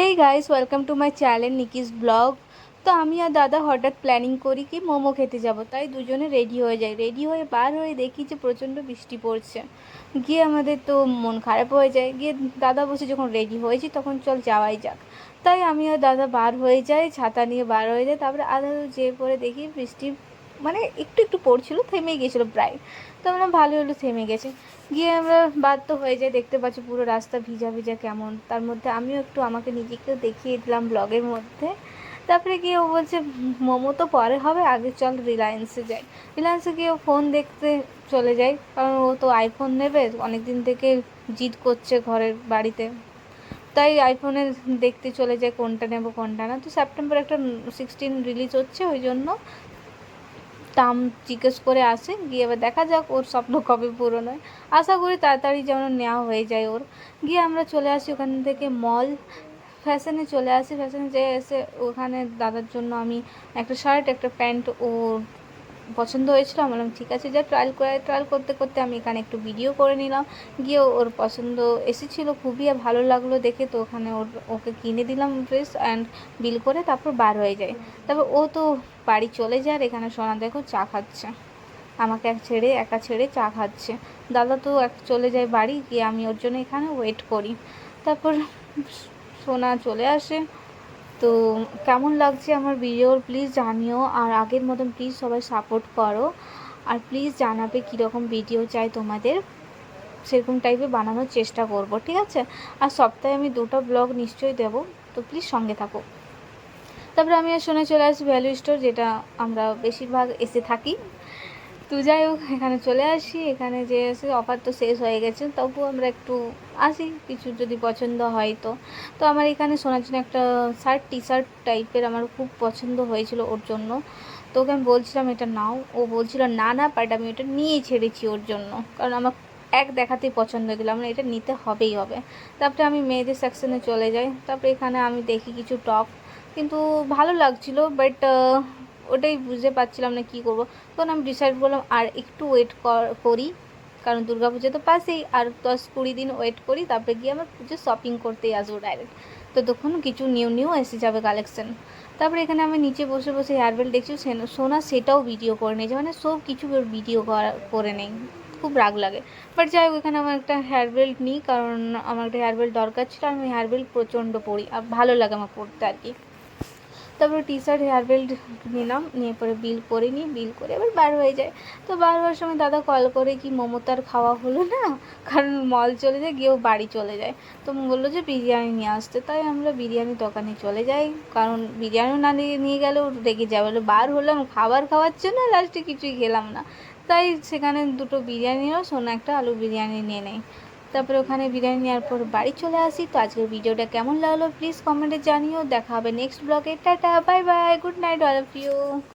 Hey guys welcome to my channel Nikki's blog তো আমি আর দাদা হঠাৎ প্ল্যানিং করি কি মোমো খেতে যাব, তাই দুজনে রেডি হয়ে যাই। রেডি হয়ে বার হয়ে দেখি যে প্রচণ্ড বৃষ্টি পড়ছে। গিয়ে আমাদের তো মন খারাপ হয়ে যায়। গিয়ে দাদা বসে যখন রেডি হয়েছি, তখন চল যাওয়াই যাক। তাই আমি আর দাদা বার হয়ে যাই, ছাতা নিয়ে বার হয়ে যায় তারপরে আধা যেয়ে পরে দেখি বৃষ্টি মানে একটু একটু পড়ছিল থেমে গিয়েছিল প্রায়। তো আমরা ভালো হলো থেমে গেছে। গিয়ে আমরা বাধ্য হয়ে যাই, দেখতে পাচ্ছি পুরো রাস্তা ভিজা ভিজা কেমন। তার মধ্যে আমিও একটু আমাকে নিজেকেও দেখিয়ে দিলাম ব্লগের মধ্যে। তারপরে গিয়ে ও বলছে, মোমো তো পরে হবে, আগে চল রিলায়েন্সে যাই। রিলায়েন্সে গিয়ে ফোন দেখতে চলে যায়, কারণ ও তো আইফোন নেবে অনেক দিন থেকে জিদ করছে ঘরের বাড়িতে। তাই আইফোনে দেখতে চলে যায়, কোনটা নেব, কোনটা না। তো সেপ্টেম্বর একটা সিক্সটিন রিলিজ হচ্ছে, ওই জন্য দাম জিজ্ঞেস করে আসে, গিয়ে এবার দেখা যাক ওর স্বপ্ন কবে পূরণ হয়। আশা করি তাড়াতাড়ি যেন নেওয়া হয়ে যায় ওর। গিয়ে আমরা চলে আসি ওখান থেকে মল ফ্যাশনে চলে আসি ফ্যাশনে যেয়ে এসে ওখানে দাদার জন্য আমি একটা শার্ট একটা প্যান্ট ও পছন্দ হয়েছিল, আমি বললাম, ঠিক আছে, যা ট্রায়াল করে ট্রায়াল করতে করতে আমি এখানে একটু ভিডিও করে নিলাম। গিয়ে ওর পছন্দ এসেছিল, খুবই ভালো লাগল দেখে, তো ওখানে ওর, ওকে কিনে দিলাম ড্রেস অ্যান্ড বিল করে তারপর বার হয়ে যায়। তারপর ও তো বাড়ি চলে যায় আর এখানে সোনা দেখো চা খাচ্ছে। আমাকে এক ছেড়ে, একা ছেড়ে চা খাচ্ছে। দাদা তো এক চলে যায় বাড়ি, গিয়ে আমি ওর জন্য এখানে ওয়েট করি। তারপর সোনা চলে আসে। তো কেমন লাগছে আমার ভিডিও প্লিজ জানিও আর আগের মতন প্লিজ সবাই সাপোর্ট করো। আর প্লিজ জানাবে কীরকম ভিডিও চাই তোমাদের। সেরকম টাইপে বানানোর চেষ্টা করব, ঠিক আছে? আর সপ্তাহে আমি দুটো ব্লগ নিশ্চয়ই দেব, তো প্লিজ সঙ্গে থাকো। তারপরে আমি আর শুনে চলে আসি ভ্যালু স্টোর যেটা আমরা বেশিরভাগ এসে থাকি। তো যাই হোক, এখানে চলে আসি। এখানে যে এসে অফার তো শেষ হয়ে গেছে। তবুও আমরা একটু আসি, কিছু যদি পছন্দ হয় তো। তো আমার এখানে শোনার জন্য একটা শার্ট টি শার্ট টাইপের আমার খুব পছন্দ হয়েছিল ওর জন্য। তো ওকে আমি বলছিলাম, এটা নাও। ও বলছিল, না না বাট আমি ওটা নিয়েই ছেড়েছি ওর জন্য। কারণ আমার এক দেখাতেই পছন্দ হয়ে গেলো। আমার এটা নিতে হবেই হবে। তারপরে আমি মেয়েদের সেকশনে চলে যাই। তারপরে এখানে আমি দেখি কিছু টপ কিন্তু ভালো লাগছিল বাট ওটাই বুঝতে পারছিলাম না কী করব। তখন আমি ডিসাইড করলাম, আর একটু ওয়েট করি কারণ দুর্গা পুজো তো পাশেই, আর দশ কুড়ি দিন ওয়েট করি, তারপরে গিয়ে আমার পুজো শপিং করতেই আসব ডাইরেক্ট তো তখন কিছু নিউ নিউ এসে যাবে কালেকশন তারপরে এখানে আমি নিচে বসে বসে হেয়ারবেল দেখছি সোনা সেটাও ভিডিও করে নিয়েছে। মানে সব কিছু ভিডিও করে নেই। খুব রাগ লাগে। বাট যাই হোক, এখানে আমার একটা হেয়ার বেল্ট নিই, কারণ আমার একটা হেয়ার বেল্ট দরকার ছিল, আমি হেয়ার বেল্ট প্রচণ্ড পরি, আর ভালো লাগে আমার পরতে আর কি। তারপরে টি শার্ট হেয়ার বেল্ট নিলাম, নিয়ে পরে বিল করে নিই বিল করে এবার বার হয়ে যায়। তো বার হওয়ার সময় দাদা কল করে কি মোমো তার খাওয়া হলো না? কারণ মল চলে যায়, গিয়েও বাড়ি চলে যায়। তো বলল যে বিরিয়ানি নিয়ে আসতে। তাই আমরা বিরিয়ানি দোকানে চলে যাই। কারণ বিরিয়ানিও না নিয়ে গেলেও রেগে যাবে বলে বার হলাম, খাবার খাওয়ার জন্য লাস্টে কিছুই খেলাম না। তাই সেখানে দুটো বিরিয়ানিও সোনা একটা আলু বিরিয়ানি নিয়ে নেয় তারপরে ওখানে বিরিয়ানি নেওয়ার পর বাড়ি চলে আসি। তো আজকের ভিডিওটা কেমন লাগল? প্লিজ কমেন্টে জানিও। দেখা হবে নেক্সট ব্লগে tata bye bye good night all of you